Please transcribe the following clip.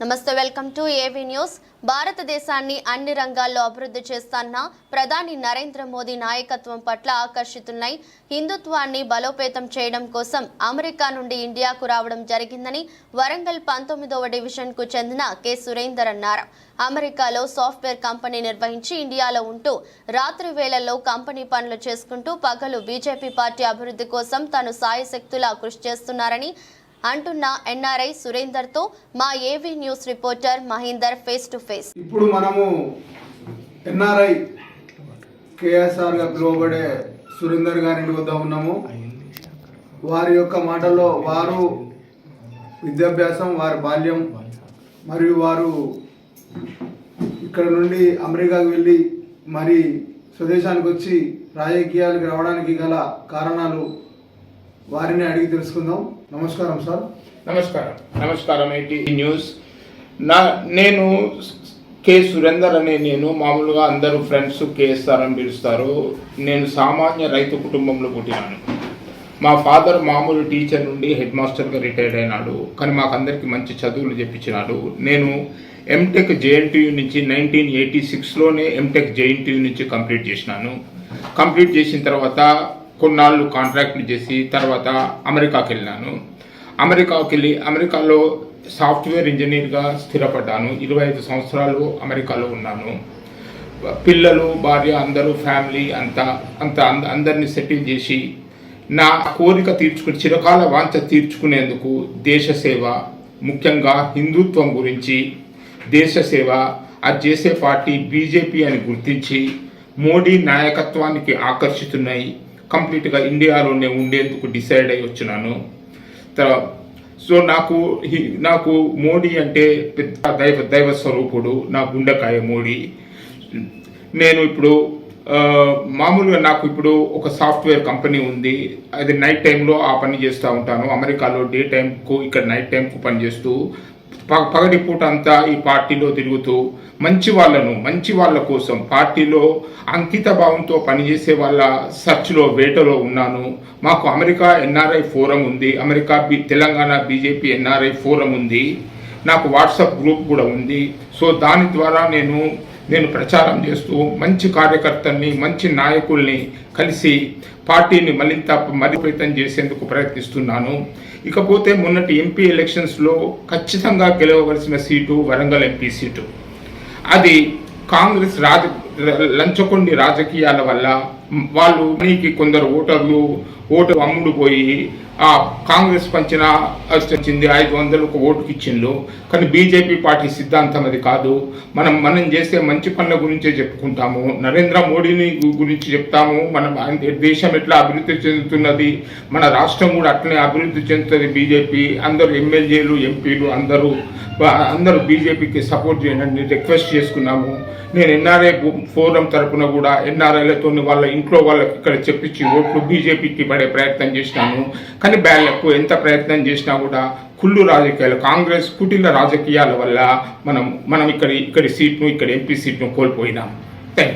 నమస్తే welcome to AV news. భారతదేశాన్ని అన్ని రంగాల్లో అభివృద్ధి చేస్తాన్న ప్రధాని నరేంద్ర మోదీ నాయకత్వం పట్ల ఆకర్షితులై హిందుత్వాన్ని బలోపేతం చేయడం కోసం అమెరికా నుండి ఇండియాకు రావడం జరిగిందని వరంగల్ పంతొమ్మిదవ డివిజన్కు చెందిన కె. సురేందర్ అన్నారు. అమెరికాలో సాఫ్ట్వేర్ కంపెనీ నిర్వహించి ఇండియాలో ఉంటూ రాత్రి వేళల్లో కంపెనీ పనులు చేసుకుంటూ పగలు బీజేపీ పార్టీ అభివృద్ధి కోసం తాను సాయశక్తులా కృషి చేస్తున్నారని అంటున్న ఎన్ఆర్ఐ సురేందర్తో మా AV news reporter Mahender face to face. ఇప్పుడు మనము ఎన్ఆర్ఐ కేఎస్ఆర్గా పిలువబడే సురేందర్ గారి వద్ద ఉన్నాము. వారి యొక్క మాటల్లో వారు విద్యాభ్యాసం వారి బాల్యం మరియు వారు ఇక్కడ నుండి అమెరికాకు వెళ్ళి మరి స్వదేశానికి వచ్చి రాజకీయాలకు రావడానికి గల కారణాలు వారిని అడిగి తెలుసుకుందాం. నమస్కారం సార్. నమస్కారం. నమస్కారం ఏంటి న్యూస్. నా నేను కే. సురేందర్ అనే నేను మామూలుగా అందరూ ఫ్రెండ్స్ కేఎస్ఆర్ అని పిలుస్తారు. నేను సామాన్య రైతు కుటుంబంలో పుట్టినాను. మా ఫాదర్ మామూలు టీచర్ నుండి హెడ్ మాస్టర్గా రిటైర్డ్ అయినాడు. కానీ మాకు అందరికీ మంచి చదువులు చెప్పించినాడు. నేను ఎంటెక్ జేఎన్టీయూ నుంచి నైన్టీన్ ఎయిటీ సిక్స్లోనే ఎంటెక్ జేఎన్టీయూ నుంచి కంప్లీట్ చేసినాను. కంప్లీట్ చేసిన తర్వాత కొన్నాళ్ళు కాంట్రాక్ట్లు చేసి తర్వాత అమెరికాకి వెళ్ళాను. అమెరికాకి వెళ్ళి అమెరికాలో సాఫ్ట్వేర్ ఇంజనీర్గా స్థిరపడ్డాను. ఇరవై ఐదు సంవత్సరాలు అమెరికాలో ఉన్నాను. పిల్లలు భార్య అందరూ ఫ్యామిలీ అంతా అంత అంద- అందరినీ సెటిల్ చేసి నా కోరిక తీర్చుకుని చిరకాల వాంఛ తీర్చుకునేందుకు దేశ సేవ ముఖ్యంగా హిందుత్వం గురించి దేశ సేవ అది చేసే పార్టీ బీజేపీ అని గుర్తించి మోడీ నాయకత్వానికి ఆకర్షితున్నాయి కంప్లీట్గా ఇండియాలోనే ఉండేందుకు డిసైడ్ అయి వచ్చినాను. తర్వాత సో నాకు నాకు మోడీ అంటే పెద్ద దైవ దైవ స్వరూపుడు నా గుండెకాయ మోడీ. నేను ఇప్పుడు మామూలుగా నాకు ఇప్పుడు ఒక సాఫ్ట్వేర్ కంపెనీ ఉంది. అది నైట్ టైంలో ఆ పని చేస్తూ ఉంటాను. అమెరికాలో డే టైంకు ఇక్కడ నైట్ టైంకు పనిచేస్తూ ప పగటి పూట అంతా ఈ పార్టీలో తిరుగుతూ మంచి వాళ్ళను మంచి వాళ్ళ కోసం పార్టీలో అంకిత భావంతో పనిచేసే వాళ్ళ సర్చ్లో వేటలో ఉన్నాను. మాకు అమెరికా ఎన్ఆర్ఐ ఫోరం ఉంది. America B Telangana BJP NRI forum ఉంది. నాకు వాట్సాప్ గ్రూప్ కూడా ఉంది. సో దాని ద్వారా నేను నేను ప్రచారం చేస్తూ మంచి కార్యకర్తల్ని మంచి నాయకుల్ని కలిసి పార్టీని మరింత మరిపేతం చేసేందుకు ప్రయత్నిస్తున్నాను. ఇకపోతే మొన్నటి ఎంపీ ఎలక్షన్స్లో ఖచ్చితంగా గెలవవలసిన సీటు వరంగల్ ఎంపీ సీటు. అది కాంగ్రెస్ రాజ లంచకొండి రాజకీయాల వల్ల వాళ్ళు నీకు కొందరు ఓటర్లు ఓటు అమ్ముడు పోయి ఆ కాంగ్రెస్ పంచిన వచ్చింది ఐదు వందలకు ఓటుకి ఇచ్చిండ్రు కానీ బీజేపీ పార్టీ సిద్ధాంతం అది కాదు. మనం మనం చేసే మంచి పనుల గురించే చెప్పుకుంటాము. నరేంద్ర మోడీని గురించి చెప్తాము. మనం ఆయన దేశం ఎట్లా అభివృద్ధి చెందుతున్నది? మన రాష్ట్రం కూడా అట్లనే అభివృద్ధి చెందుతుంది బీజేపీ. అందరూ ఎమ్మెల్యేలు ఎంపీలు అందరూ అందరూ బీజేపీకి సపోర్ట్ చేయండి రిక్వెస్ట్ చేసుకున్నాము. నేను ఎన్ఆర్ఐ ఫోరం తరపున కూడా ఎన్ఆర్ఐలతో వాళ్ళ ఇంట్లో వాళ్ళకి ఇక్కడ చెప్పించి ఓట్లు బీజేపీకి పడే ప్రయత్నం చేసినాను కానీ బ్యాళ్ళకు ఎంత ప్రయత్నం చేసినా కూడా కుళ్ళు రాజకీయాలు కాంగ్రెస్ కుటిల రాజకీయాల వల్ల మనం మనం ఇక్కడ ఇక్కడి సీట్ను ఇక్కడ ఎంపీ సీట్ను కోల్పోయినాం.